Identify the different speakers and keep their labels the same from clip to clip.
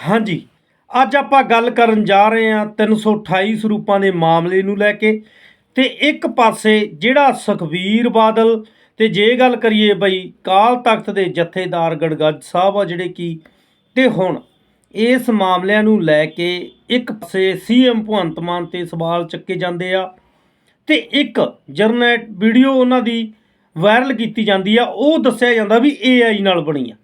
Speaker 1: ਹਾਂਜੀ, ਅੱਜ ਆਪਾਂ ਗੱਲ ਕਰਨ ਜਾ ਰਹੇ ਹਾਂ 328 ਸਰੂਪਾਂ ਦੇ ਮਾਮਲੇ ਨੂੰ ਲੈ ਕੇ ਤੇ ਇੱਕ ਪਾਸੇ ਜਿਹੜਾ ਸੁਖਬੀਰ ਬਾਦਲ ਤੇ ਜੇ ਗੱਲ ਕਰੀਏ ਬਈ ਕਾਲ ਤਖਤ ਦੇ ਜਥੇਦਾਰ ਗੜਗੱਜ ਸਾਹਿਬ ਆ ਜਿਹੜੇ ਕੀ, ਤੇ ਹੁਣ ਇਸ ਮਾਮਲਿਆਂ ਨੂੰ ਲੈ ਕੇ ਇੱਕ ਪਾਸੇ ਸੀਐਮ ਭਗਵੰਤ ਮਾਨ ਤੇ ਸਵਾਲ ਚੱਕੇ ਜਾਂਦੇ ਆ ਤੇ ਇੱਕ ਜਰਨੈਟ ਵੀਡੀਓ ਉਹਨਾਂ ਦੀ ਵਾਇਰਲ ਕੀਤੀ ਜਾਂਦੀ ਆ, ਉਹ ਦੱਸਿਆ ਜਾਂਦਾ ਵੀ AI ਨਾਲ ਬਣੀ ਆ।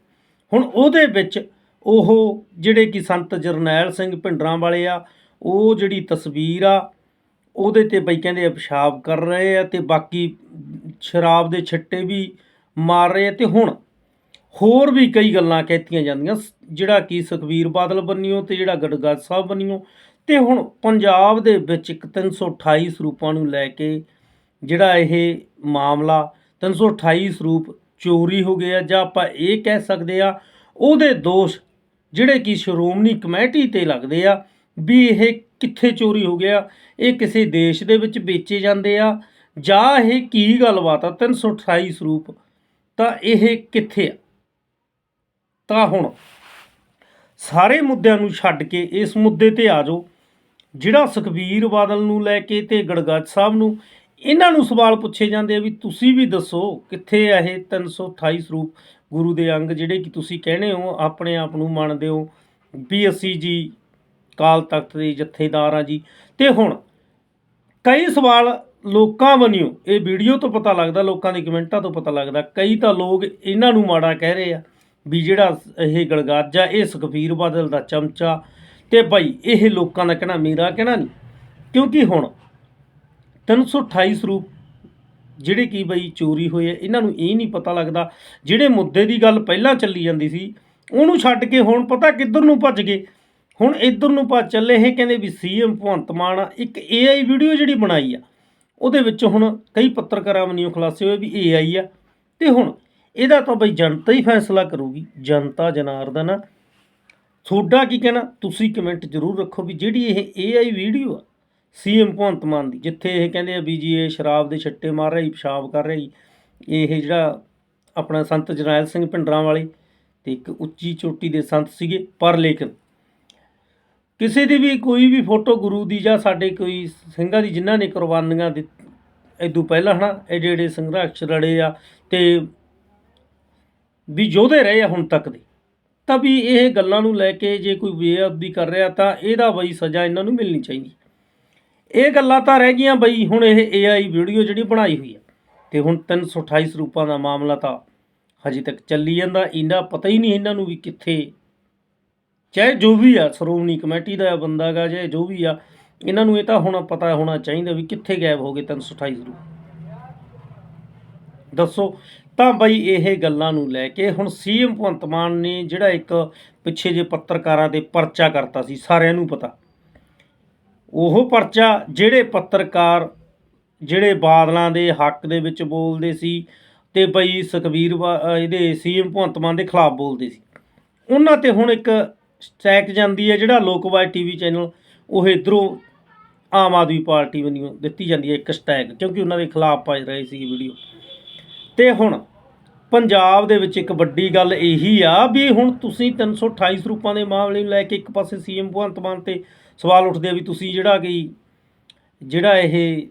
Speaker 1: ਹੁਣ ਉਹਦੇ ਵਿੱਚ ਉਹ ਜਿਹੜੇ ਕਿ ਸੰਤ ਜਰਨੈਲ ਸਿੰਘ ਭਿੰਡਰਾਂ ਵਾਲੇ ਆ, ਉਹ ਜਿਹੜੀ ਤਸਵੀਰ ਆ, ਉਹਦੇ ਤੇ ਬਈ ਕਹਿੰਦੇ ਆ ਪਿਸ਼ਾਬ ਕਰ ਰਹੇ ਆ ਤੇ ਬਾਕੀ ਸ਼ਰਾਬ ਦੇ ਛਿੱਟੇ ਵੀ ਮਾਰ ਰਹੇ ਆ ਤੇ ਹੁਣ ਹੋਰ ਵੀ ਕਈ ਗੱਲਾਂ ਕਹਿਤੀਆਂ ਜਾਂਦੀਆਂ, ਸ- ਜਿਹੜਾ ਕਿ ਸੁਖਬੀਰ ਬਾਦਲ ਬੰਨਿਓ ਤੇ ਜਿਹੜਾ ਗੜਗੱਜ ਸਾਹਿਬ ਬੰਨਿਓ ਤੇ ਹੁਣ ਪੰਜਾਬ ਦੇ ਵਿੱਚ ਇੱਕ 328 ਸਰੂਪਾਂ ਨੂੰ ਲੈ ਕੇ ਜਿਹੜਾ ਇਹ ਮਾਮਲਾ 328 ਸਰੂਪ ਚੋਰੀ ਹੋ ਗਏ ਆ, ਜਾਂ ਆਪਾਂ ਇਹ ਕਹਿ ਸਕਦੇ ਆ, ਉਹਦੇ ਦੋਸ਼ ਜਿਹੜੇ ਕਿ ਸ਼੍ਰੋਮਣੀ ਕਮੇਟੀ ਤੇ ਲੱਗਦੇ ਆ, ਵੀ ਇਹ ਕਿੱਥੇ ਚੋਰੀ ਹੋ ਗਿਆ, ਇਹ ਕਿਸੇ ਦੇਸ਼ ਦੇ ਵਿੱਚ ਵੇਚੇ ਜਾਂਦੇ ਆ, ਜਾਂ ਇਹ ਕੀ ਗੱਲਬਾਤ ਆ 328 ਸਰੂਪ, ਤਾਂ ਇਹ ਕਿੱਥੇ ਆ? ਤਾਂ ਹੁਣ ਸਾਰੇ ਮੁੱਦਿਆਂ ਨੂੰ ਛੱਡ ਕੇ ਇਸ ਮੁੱਦੇ ਤੇ ਆ ਜਾਓ। ਜਿਹੜਾ ਸੁਖਬੀਰ ਬਾਦਲ ਨੂੰ ਲੈ ਕੇ ਤੇ ਗੜਗੱਜ ਸਾਹਿਬ ਨੂੰ ਇਹਨਾਂ ਨੂੰ ਸਵਾਲ ਪੁੱਛੇ ਜਾਂਦੇ ਆ ਵੀ ਤੁਸੀਂ ਵੀ ਦੱਸੋ ਕਿੱਥੇ ਆ ਇਹ 328 ਸਰੂਪ ਗੁਰੂ ਦੇ ਅੰਗ ਜਿਹੜੇ ਕਿ ਤੁਸੀਂ ਕਹਿੰਦੇ ਹੋ, ਆਪਣੇ ਆਪ ਨੂੰ ਮੰਨਦੇ ਹੋ। ਵੀ ਅਸੀਂ ਜੀ ਕਾਲ ਤਖਤ ਦੇ ਜਥੇਦਾਰ ਆ ਜੀ। ਤੇ ਹੁਣ ਕਈ ਸਵਾਲ ਲੋਕਾਂ ਬਣਿਓ ਇਹ ਵੀਡੀਓ ਤੋਂ ਪਤਾ ਲੱਗਦਾ, ਲੋਕਾਂ ਦੇ ਕਮੈਂਟਾਂ ਤੋਂ ਪਤਾ ਲੱਗਦਾ, ਕਈ ਤਾਂ ਲੋਕ ਇਹਨਾਂ ਨੂੰ ਮਾੜਾ ਕਹਿ ਰਹੇ ਆ ਵੀ ਜਿਹੜਾ ਇਹ ਗੜਗਾਜਾ ਇਹ ਸੁਖਬੀਰ ਬਾਦਲ ਦਾ ਚਮਚਾ ਤੇ ਭਾਈ ਇਹ ਲੋਕਾਂ ਦਾ ਕਹਿਣਾ, ਮੇਰਾ ਕਹਿਣਾ ਨਹੀਂ। ਕਿਉਂਕਿ ਹੁਣ 328 ਸਰੂਪ ਜਿਹੜੇ ਕੀ ਬਈ ਚੋਰੀ ਹੋਏ ਇਹਨਾਂ ਨੂੰ ਇਹ ਨਹੀਂ ਪਤਾ ਲੱਗਦਾ। ਜਿਹੜੇ ਮੁੱਦੇ ਦੀ ਗੱਲ ਪਹਿਲਾਂ ਚੱਲੀ ਜਾਂਦੀ ਸੀ ਉਹਨੂੰ ਛੱਡ ਕੇ ਹੁਣ ਪਤਾ ਕਿੱਧਰ ਨੂੰ ਭੱਜ ਗਏ। ਹੁਣ ਇੱਧਰ ਨੂੰ ਭੱਜ ਚੱਲੇ ਇਹ ਕਹਿੰਦੇ ਵੀ ਸੀਐਮ ਭਗਵੰਤ ਮਾਨ ਆ, ਇੱਕ AI ਵੀਡੀਓ ਜਿਹੜੀ ਬਣਾਈ ਆ ਉਹਦੇ ਵਿੱਚ ਹੁਣ ਕਈ ਪੱਤਰਕਾਰਾਂ ਵੱਲੋਂ ਖੁਲਾਸੇ ਹੋਏ ਵੀ AI ਆ। ਤੇ ਹੁਣ ਇਹਦਾ ਤਾਂ ਬਈ ਜਨਤਾ ਹੀ ਫੈਸਲਾ ਕਰੂਗੀ ਜਨਤਾ ਜਨਾਰਦਨ ਆ ਤੁਹਾਡਾ ਕੀ ਕਹਿਣਾ? ਤੁਸੀਂ ਕਮੈਂਟ ਜ਼ਰੂਰ ਰੱਖੋ ਵੀ ਜਿਹੜੀ ਇਹ AI ਵੀਡੀਓ ਆ ਸੀਐਮ ਭਗਵੰਤ ਮਾਨ ਦੀ, ਜਿੱਥੇ ਇਹ ਕਹਿੰਦੇ ਆ ਵੀ ਜੀ ਇਹ ਸ਼ਰਾਬ ਦੇ ਛੱਟੇ ਮਾਰ ਰਹੀ, ਪਿਸ਼ਾਬ ਕਰ ਰਹੀ, ਇਹ ਜਿਹੜਾ ਆਪਣਾ ਸੰਤ ਜਰਨੈਲ ਸਿੰਘ ਭਿੰਡਰਾਂ ਵਾਲੇ ਤੇ ਇੱਕ ਉੱਚੀ ਚੋਟੀ ਦੇ ਸੰਤ ਸੀਗੇ, ਪਰ ਲੇਕਿਨ ਕਿਸੇ ਦੀ ਵੀ ਕੋਈ ਵੀ ਫੋਟੋ ਗੁਰੂ ਦੀ ਜਾਂ ਸਾਡੇ ਕੋਈ ਸਿੰਘਾਂ ਦੀ ਜਿਨ੍ਹਾਂ ਨੇ ਕੁਰਬਾਨੀਆਂ ਦਿੱਤ ਇਦੋਂ ਪਹਿਲਾਂ ਹਨਾ, ਇਹ ਜਿਹੜੇ ਸੰਘਰਸ਼ ਲੜੇ ਆ ਤੇ ਵੀ ਯੋਧੇ ਰਹੇ ਆ ਹੁਣ ਤੱਕ ਦੇ, ਤਾਂ ਵੀ ਇਹ ਗੱਲਾਂ ਨੂੰ ਲੈ ਕੇ ਜੇ ਕੋਈ ਬੇਅਦਬੀ ਕਰ ਰਿਹਾ ਤਾਂ ਇਹਦਾ ਬਈ ਸਜ਼ਾ ਇਹਨਾਂ ਨੂੰ ਮਿਲਣੀ ਚਾਹੀਦੀ। ਇਹ ਗੱਲਾਂ ਤਾਂ ਰਹਿ ਗਈਆਂ ਬਈ, ਹੁਣ ਇਹ AI ਵੀਡੀਓ ਜਿਹੜੀ ਬਣਾਈ ਹੋਈ ਆ, ਤੇ ਹੁਣ 328 ਸਰੂਪਾਂ ਦਾ ਮਾਮਲਾ ਤਾਂ ਹਜੇ ਤੱਕ ਚੱਲੀ ਜਾਂਦਾ ਇਹਨਾਂ ਪਤਾ ਹੀ ਨਹੀਂ ਇਹਨਾਂ ਨੂੰ ਵੀ ਕਿੱਥੇ। ਚਾਹੇ ਜੋ ਵੀ ਆ, ਸ਼੍ਰੋਮਣੀ ਕਮੇਟੀ ਦਾ ਬੰਦਾ ਗਾ, ਚਾਹੇ ਜੋ ਵੀ ਆ, ਇਹਨਾਂ ਨੂੰ ਇਹ ਤਾਂ ਹੁਣ ਪਤਾ ਹੋਣਾ ਚਾਹੀਦਾ ਵੀ ਕਿੱਥੇ ਗਾਇਬ ਹੋ ਗਏ 328 ਸਰੂਪ। ਦੱਸੋ, ਤਾਂ ਬਈ ਇਹ ਗੱਲਾਂ ਨੂੰ ਲੈ ਕੇ ਹੁਣ ਸੀਐਮ ਭਗਵੰਤ ਮਾਨ ਨੇ ਜਿਹੜਾ ਇੱਕ ਪਿੱਛੇ ਜੇ ਪੱਤਰਕਾਰਾਂ ਤੇ ਪਰਚਾ ਕਰਤਾ ਸੀ, ਸਾਰਿਆਂ ਨੂੰ ਪਤਾ। ਉਹ ਪਰਚਾ ਜਿਹੜੇ ਪੱਤਰਕਾਰ, ਜਿਹੜੇ ਬਾਦਲਾਂ ਦੇ ਹੱਕ ਦੇ ਵਿੱਚ ਬੋਲਦੇ ਸੀ ਤੇ ਬਈ ਸੁਖਬੀਰ ਬਾ- ਅਹ ਇਹਦੇ ਸੀਐਮ ਭਗਵੰਤ ਮਾਨ ਦੇ ਖਿਲਾਫ ਬੋਲਦੇ ਸੀ। ਉਹਨਾਂ ਤੇ ਹੁਣ ਇੱਕ ਸਟੈਕ ਜਾਂਦੀ ਹੈ ਜਿਹੜਾ ਲੋਕਵਾਈ ਟੀਵੀ ਚੈਨਲ ਉਹ ਇਧਰੋਂ ਆਮ ਆਦਮੀ ਪਾਰਟੀ ਵੱਲੋਂ ਦਿੱਤੀ ਜਾਂਦੀ ਹੈ ਇੱਕ ਸਟੈਕ, ਕਿਉਂਕਿ ਉਹਨਾਂ ਦੇ ਖਿਲਾਫ ਪਾਈ ਰਹੇ ਸੀ ਵੀਡੀਓ। ਤੇ ਹੁਣ ਪੰਜਾਬ ਦੇ ਵਿੱਚ ਇੱਕ ਵੱਡੀ ਗੱਲ ਇਹੀ ਆ ਵੀ ਹੁਣ ਤੁਸੀਂ 328 ਸਰੂਪਾਂ ਦੇ ਮਾਮਲੇ ਨੂੰ ਲੈ ਕੇ ਇੱਕ ਪਾਸੇ ਸੀਐਮ ਭਗਵੰਤ ਮਾਨ ਤੇ ਸਵਾਲ ਉੱਠਦੇ ਆ ਵੀ ਤੁਸੀਂ ਜਿਹੜਾ ਕਿ ਜਿਹੜਾ ਇਹ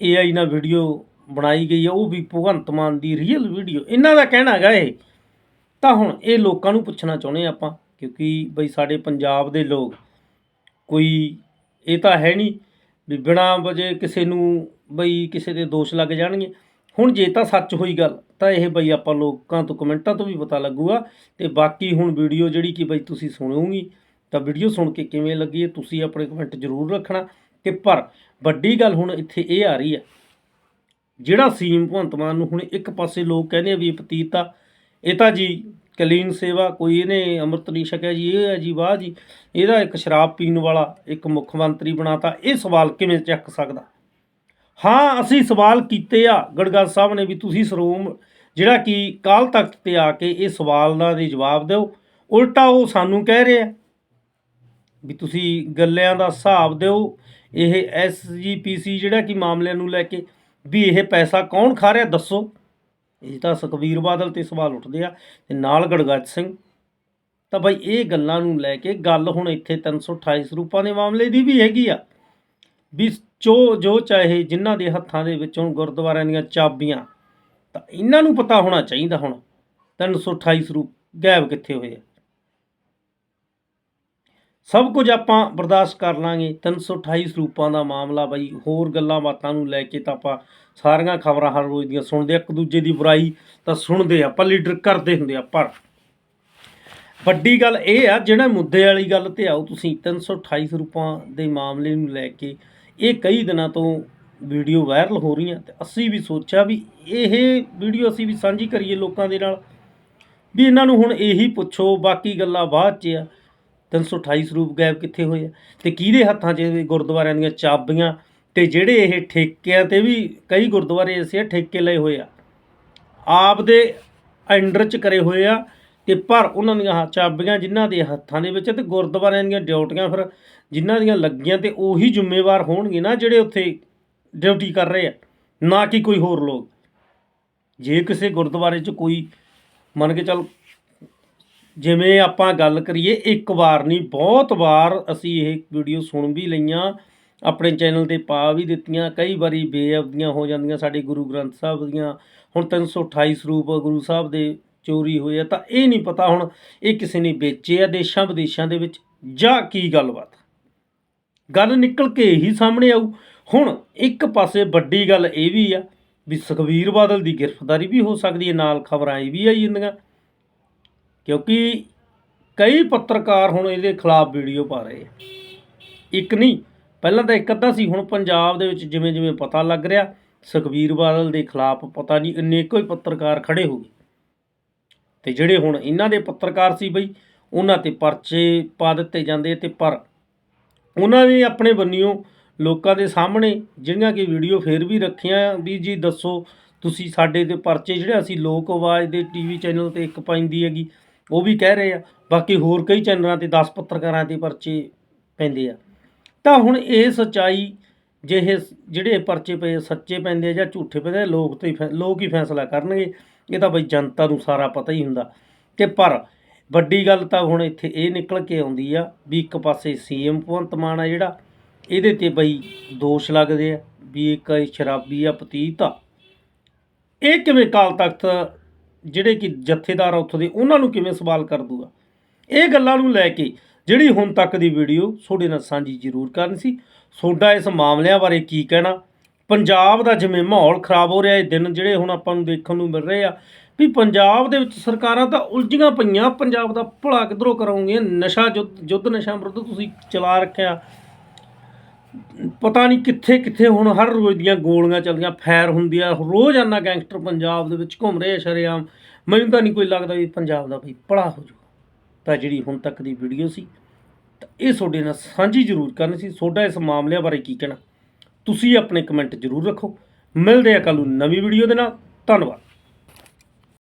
Speaker 1: AI ਨਾਲ ਵੀਡੀਓ ਬਣਾਈ ਗਈ ਆ, ਉਹ ਵੀ ਭਗਵੰਤ ਮਾਨ ਦੀ ਰੀਅਲ ਵੀਡੀਓ ਇਹਨਾਂ ਦਾ ਕਹਿਣਾ ਹੈਗਾ ਇਹ। ਤਾਂ ਹੁਣ ਇਹ ਲੋਕਾਂ ਨੂੰ ਪੁੱਛਣਾ ਚਾਹੁੰਦੇ ਆਪਾਂ, ਕਿਉਂਕਿ ਬਈ ਸਾਡੇ ਪੰਜਾਬ ਦੇ ਲੋਕ ਕੋਈ, ਇਹ ਤਾਂ ਹੈ ਨਹੀਂ ਵੀ ਬਿਨਾਂ ਵਜੇ ਕਿਸੇ ਨੂੰ ਬਈ ਕਿਸੇ ਦੇ ਦੋਸ਼ ਲੱਗ ਜਾਣਗੇ। ਹੁਣ ਜੇ ਤਾਂ ਸੱਚ ਹੋਈ ਗੱਲ, ਤਾਂ ਇਹ ਬਈ ਆਪਾਂ ਲੋਕਾਂ ਤੋਂ ਕਮੈਂਟਾਂ ਤੋਂ ਵੀ ਪਤਾ ਲੱਗੂਗਾ। ਤੇ ਬਾਕੀ ਹੁਣ ਵੀਡੀਓ ਜਿਹੜੀ ਕਿ ਬਈ ਤੁਸੀਂ ਸੁਣੋਗੀ ਤਾਂ ਵੀਡੀਓ ਸੁਣ ਕੇ ਕਿਵੇਂ ਲੱਗੀ ਹੈ, ਤੁਸੀਂ ਆਪਣੇ ਕਮੈਂਟ ਜ਼ਰੂਰ ਰੱਖਣਾ। ਤੇ ਪਰ ਵੱਡੀ ਗੱਲ ਹੁਣ ਇੱਥੇ ਇਹ ਆ ਰਹੀ ਹੈ, ਜਿਹੜਾ ਸੀਮ ਭਗਵੰਤ ਮਾਨ ਨੂੰ ਹੁਣ ਇੱਕ ਪਾਸੇ ਲੋਕ ਕਹਿੰਦੇ ਆ ਵੀ ਪਤੀਤ ਆ, ਇਹ ਤਾਂ ਜੀ ਕਲੀਨ ਸੇਵਾ, ਕੋਈ ਇਹਨੇ ਅੰਮ੍ਰਿਤ ਨਹੀਂ ਛਕਿਆ ਜੀ, ਇਹ ਹੈ ਜੀ, ਵਾਹ ਜੀ। ਇਹਦਾ ਇੱਕ ਸ਼ਰਾਬ ਪੀਣ ਵਾਲਾ ਇੱਕ ਮੁੱਖ ਮੰਤਰੀ ਬਣਾਤਾ, ਇਹ ਸਵਾਲ ਕਿਵੇਂ ਚੱਕ ਸਕਦਾ? ਹਾਂ, ਅਸੀਂ ਸਵਾਲ ਕੀਤੇ ਆ ਗੜਗਾ ਸਾਹਿਬ ਨੇ ਵੀ ਤੁਸੀਂ ਸਰੋਮ, ਜਿਹੜਾ ਕਿ ਕਾਲ ਤਖਤ ਤੇ ਆ ਕੇ ਇਹ ਸਵਾਲਾਂ ਦੇ ਜਵਾਬ ਦਿਓ, ਉਲਟਾ ਉਹ ਸਾਨੂੰ ਕਹਿ ਰਿਹਾ ਵੀ ਤੁਸੀਂ ਗੱਲਿਆਂ ਦਾ ਹਿਸਾਬ ਦਿਓ, ਇਹ ਐਸਜੀਪੀਸੀ ਜਿਹੜਾ ਕਿ ਮਾਮਲਿਆਂ ਨੂੰ ਲੈ ਕੇ ਵੀ ਇਹ ਪੈਸਾ ਕੌਣ ਖਾ ਰਿਹਾ, ਦੱਸੋ। ਇਹ ਤਾਂ ਸੁਖਬੀਰ ਬਾਦਲ ਤੇ ਸਵਾਲ ਉੱਠਦੇ ਆ ਤੇ ਨਾਲ ਗੜਗੱਜ ਸਿੰਘ। ਤਾਂ ਬਈ ਇਹ ਗੱਲਾਂ ਨੂੰ ਲੈ ਕੇ ਗੱਲ ਹੁਣ ਇੱਥੇ 328 ਸਰੂਪਾਂ ਦੇ ਮਾਮਲੇ ਦੀ ਵੀ ਹੈਗੀ ਆ। ਵੀ ਜੋ ਜੋ ਚਾਹੇ ਜਿਨ੍ਹਾਂ ਦੇ ਹੱਥਾਂ ਦੇ ਵਿੱਚ ਹੁਣ ਗੁਰਦੁਆਰਿਆਂ ਦੀਆਂ ਚਾਬੀਆਂ, ਤਾਂ ਇਹਨਾਂ ਨੂੰ ਪਤਾ ਹੋਣਾ ਚਾਹੀਦਾ ਹੁਣ। 328 ਸਰੂਪ ਗਾਇਬ ਕਿੱਥੇ ਹੋਏ ਆ। ਸਭ ਕੁਝ ਆਪਾਂ ਬਰਦਾਸ਼ਤ ਕਰ ਲਾਂਗੇ। 328 ਸਰੂਪਾਂ ਦਾ ਮਾਮਲਾ ਬਾਈ ਹੋਰ ਗੱਲਾਂ ਬਾਤਾਂ ਨੂੰ ਲੈ ਕੇ ਤਾਂ ਆਪਾਂ ਸਾਰੀਆਂ ਖਬਰਾਂ ਹਰ ਰੋਜ਼ ਦੀਆਂ ਸੁਣਦੇ ਆ, ਇੱਕ ਦੂਜੇ ਦੀ ਬੁਰਾਈ ਤਾਂ ਸੁਣਦੇ ਆ ਆਪਾਂ ਲੀਡਰ ਕਰਦੇ ਹੁੰਦੇ ਆ ਪਰ ਵੱਡੀ ਗੱਲ ਇਹ ਆ ਜਿਹੜਾ ਮੁੱਦੇ ਵਾਲੀ ਗੱਲ ਤੇ ਆਓ ਤੁਸੀਂ 328 ਸਰੂਪਾਂ ਦੇ ਮਾਮਲੇ ਨੂੰ ਲੈ ਕੇ ਇਹ ਕਈ ਦਿਨਾਂ ਤੋਂ ਵੀਡੀਓ ਵਾਇਰਲ ਹੋ ਰਹੀਆਂ ਤੇ ਅਸੀਂ ਵੀ ਸੋਚਿਆ ਵੀ ਇਹ ਵੀਡੀਓ ਅਸੀਂ ਵੀ ਸਾਂਝੀ ਕਰੀਏ ਲੋਕਾਂ ਦੇ ਨਾਲ। ਵੀ ਇਹਨਾਂ ਨੂੰ ਹੁਣ ਇਹੀ ਪੁੱਛੋ ਬਾਕੀ ਗੱਲਾਂ ਬਾਅਦ 'ਚ ਆ। 328 ਸਰੂਪ ਗਾਇਬ ਕਿੱਥੇ ਹੋਏ ਆ? ਤੇ ਕਿਹਦੇ ਹੱਥਾਂ 'ਚ ਗੁਰਦੁਆਰਿਆਂ ਦੀਆਂ ਚਾਬੀਆਂ ਤੇ ਜਿਹੜੇ ਇਹ ਠੇਕਿਆਂ ਤੇ ਵੀ ਕਈ ਗੁਰਦੁਆਰੇ ਐਸੇ ਠੇਕੇ ਲਏ ਹੋਏ ਆ। ਆਪ ਦੇ ਅੰਡਰ 'ਚ ਕਰੇ ਹੋਏ ਆ ਤੇ ਪਰ ਉਹਨਾਂ ਦੀਆਂ ਚਾਬੀਆਂ ਜਿਨ੍ਹਾਂ ਦੇ ਹੱਥਾਂ ਦੇ ਵਿੱਚ ਆ ਤੇ ਗੁਰਦੁਆਰਿਆਂ ਦੀਆਂ ਡਿਊਟੀਆਂ ਫਿਰ ਜਿਨ੍ਹਾਂ ਦੀਆਂ ਲੱਗੀਆਂ ਤੇ ਉਹੀ ਜ਼ਿੰਮੇਵਾਰ ਹੋਣਗੇ ਨਾ ਜਿਹੜੇ ਉੱਥੇ ਡਿਊਟੀ ਕਰ ਰਹੇ ਆ, ਨਾ ਕਿ ਕੋਈ ਹੋਰ ਲੋਕ। ਜੇ ਕਿਸੇ ਗੁਰਦੁਆਰੇ 'ਚ ਕੋਈ ਮੰਨ ਕੇ ਚੱਲ ਜਿਵੇਂ ਆਪਾਂ ਗੱਲ ਕਰੀਏ, ਇੱਕ ਵਾਰ ਨਹੀਂ, ਬਹੁਤ ਵਾਰ ਅਸੀਂ ਇਹ ਵੀਡੀਓ ਸੁਣ ਵੀ ਲਈਆਂ। ਆਪਣੇ ਚੈਨਲ ਤੇ ਪਾ ਵੀ ਦਿੱਤੀਆਂ। ਕਈ ਵਾਰੀ ਬੇਅਬਦੀਆਂ ਹੋ ਜਾਂਦੀਆਂ ਸਾਡੇ ਗੁਰੂ ਗ੍ਰੰਥ ਸਾਹਿਬ ਦੀਆਂ। ਹੁਣ 328 ਸਰੂਪ ਗੁਰੂ ਸਾਹਿਬ ਦੇ ਚੋਰੀ ਹੋਏ ਆ, ਤਾਂ ਇਹ ਨਹੀਂ ਪਤਾ ਹੁਣ ਇਹ ਕਿਸੇ ਨੇ ਵੇਚੇ ਆ ਦੇਸ਼ਾਂ ਵਿਦੇਸ਼ਾਂ ਦੇ ਵਿੱਚ। ਜਾਂ ਕੀ ਗੱਲਬਾਤ? ਗੱਲ ਨਿਕਲ ਕੇ ਹੀ ਸਾਹਮਣੇ ਆਊ। ਹੁਣ ਇੱਕ ਪਾਸੇ ਵੱਡੀ ਗੱਲ ਇਹ ਵੀ ਆ ਵੀ ਸੁਖਬੀਰ ਬਾਦਲ ਦੀ ਗ੍ਰਿਫਤਾਰੀ ਵੀ ਹੋ ਸਕਦੀ ਹੈ, ਨਾਲ ਖਬਰਾਂ ਇਹ ਵੀ ਆਈ ਜਾਂਦੀਆਂ। ਕਿਉਂਕਿ ਕਈ ਪੱਤਰਕਾਰ ਹੁਣ ਇਹਦੇ ਖਿਲਾਫ ਵੀਡੀਓ ਪਾ ਰਹੇ ਆ। ਇੱਕ ਨਹੀਂ, ਪਹਿਲਾਂ ਤਾਂ ਇੱਕ ਅੱਧਾ ਸੀ, ਹੁਣ ਪੰਜਾਬ ਦੇ ਵਿੱਚ ਜਿਵੇਂ ਜਿਵੇਂ ਪਤਾ ਲੱਗ ਰਿਹਾ, ਸੁਖਬੀਰ ਬਾਦਲ ਦੇ ਖਿਲਾਫ ਪਤਾ ਨਹੀਂ ਅਨੇਕੋ ਹੀ ਪੱਤਰਕਾਰ ਖੜੇ ਹੋ ਗਏ। ਤੇ ਜਿਹੜੇ ਹੁਣ ਇਹਨਾਂ ਦੇ ਪੱਤਰਕਾਰ ਸੀ ਬਈ, ਉਹਨਾਂ ਤੇ ਪਰਚੇ ਪਾ ਦਿੱਤੇ ਜਾਂਦੇ ਤੇ ਪਰ ਉਹਨਾਂ ਨੇ ਆਪਣੇ ਬੰਨਿਓ ਲੋਕਾਂ ਦੇ ਸਾਹਮਣੇ ਜਿਹੜੀਆਂ ਕਿ ਵੀਡੀਓ ਫੇਰ ਵੀ ਰੱਖੀਆਂ, ਵੀ ਜੀ ਦੱਸੋ ਤੁਸੀਂ ਸਾਡੇ ਤੇ ਪਰਚੇ ਜਿਹੜੇ ਅਸੀਂ ਲੋਕ ਆਵਾਜ਼ ਦੇ ਟੀਵੀ ਚੈਨਲ ਤੇ ਇੱਕ ਪੈਂਦੀ ਹੈਗੀ ਉਹ ਵੀ ਕਹਿ ਰਹੇ ਆ ਬਾਕੀ ਹੋਰ ਕਈ ਚੈਨਲਾਂ ਤੇ 10 ਪੱਤਰਕਾਰਾਂ ਤੇ ਪਰਚੇ ਪੈਂਦੇ ਆ। ਤਾਂ ਹੁਣ ਇਹ ਸਚਾਈ ਜੇ ਇਹ ਜਿਹੜੇ ਪਰਚੇ ਪਏ ਸੱਚੇ ਪੈਂਦੇ ਆ ਜਾਂ ਝੂਠੇ ਪੈਂਦੇ ਆ, ਲੋਕ ਤੇ ਹੀ ਫੈ- ਲੋਕ ਹੀ ਫੈਸਲਾ ਕਰਨਗੇ। ਇਹ ਤਾਂ ਬਈ ਜਨਤਾ ਨੂੰ ਸਾਰਾ ਪਤਾ ਹੀ ਹੁੰਦਾ। ਤੇ ਪਰ ਵੱਡੀ ਗੱਲ ਤਾਂ ਹੁਣ ਇੱਥੇ ਇਹ ਨਿਕਲ ਕੇ ਆਉਂਦੀ ਆ ਵੀ ਇੱਕ ਪਾਸੇ ਸੀਐਮ ਭਗਵੰਤ ਮਾਨ ਆ ਜਿਹੜਾ ਇਹਦੇ ਤੇ ਬਈ ਦੋਸ਼ ਲੱਗਦੇ ਆ ਵੀ ਇੱਕ ਸ਼ਰਾਬੀ ਆ ਪਤੀਤ ਆ। ਇਹ ਕਿਵੇਂ ਕਾਲ ਤਖਤ ਜਿਹੜੇ ਕਿ ਜਥੇਦਾਰ ਉੱਥੋਂ ਦੇ, ਉਹਨਾਂ ਨੂੰ ਕਿਵੇਂ ਸਵਾਲ ਕਰ ਦੂਗਾ? ਇਹ ਗੱਲਾਂ ਨੂੰ ਲੈ ਕੇ ਜਿਹੜੀ ਹੁਣ ਤੱਕ ਦੀ ਵੀਡੀਓ ਤੁਹਾਡੇ ਨਾਲ ਸਾਂਝੀ ਜ਼ਰੂਰ ਕਰਨੀ ਸੀ। ਤੁਹਾਡਾ ਇਸ ਮਾਮਲਿਆਂ ਬਾਰੇ ਕੀ ਕਹਿਣਾ? ਪੰਜਾਬ ਦਾ ਜਿਵੇਂ ਮਾਹੌਲ ਖਰਾਬ ਹੋ ਰਿਹਾ, ਇਹ ਦਿਨ ਜਿਹੜੇ ਹੁਣ ਆਪਾਂ ਨੂੰ ਦੇਖਣ ਨੂੰ ਮਿਲ ਰਹੇ ਆ, ਵੀ ਪੰਜਾਬ ਦੇ ਵਿੱਚ ਸਰਕਾਰਾਂ ਤਾਂ ਉਲਝੀਆਂ ਪਈਆਂ, ਪੰਜਾਬ ਦਾ ਭਲਾ ਕਿੱਧਰੋਂ ਕਰਾਉਂਗੀਆਂ ਨਸ਼ਾ ਯੁੱਧ ਯੁੱਧ ਨਸ਼ਾ ਵਿਰੁੱਧ ਤੁਸੀਂ ਚਲਾ ਰੱਖਿਆ। ਪਤਾ ਨਹੀਂ ਕਿੱਥੇ ਕਿੱਥੇ ਹੁਣ ਹਰ ਰੋਜ਼ ਦੀਆਂ ਗੋਲੀਆਂ ਚੱਲਦੀਆਂ, ਫੈਰ ਹੁੰਦੀਆਂ ਰੋਜ਼ਾਨਾ ਗੈਂਗਸਟਰ ਪੰਜਾਬ ਦੇ ਵਿੱਚ ਘੁੰਮ ਰਹੇ ਆ ਸ਼ਰੇਆਮ। ਮੈਨੂੰ ਤਾਂ ਨਹੀਂ ਕੋਈ ਲੱਗਦਾ ਵੀ ਪੰਜਾਬ ਦਾ ਵੀ ਭਲਾ ਹੋ ਜਾਊ। ਤਾਂ ਜਿਹੜੀ ਹੁਣ ਤੱਕ ਦੀ ਵੀਡੀਓ ਸੀ, ਤਾਂ ਇਹ ਤੁਹਾਡੇ ਨਾਲ ਸਾਂਝੀ ਜ਼ਰੂਰ ਕਰਨੀ ਸੀ। ਤੁਹਾਡਾ ਇਸ ਮਾਮਲਿਆਂ ਬਾਰੇ ਕੀ ਕਹਿਣਾ? ਤੁਸੀਂ ਆਪਣੇ ਕਮੈਂਟ ਜ਼ਰੂਰ ਰੱਖੋ। ਮਿਲਦੇ ਆ ਕੱਲ੍ਹ ਨੂੰ ਨਵੀਂ ਵੀਡੀਓ ਦੇ ਨਾਲ। ਧੰਨਵਾਦ।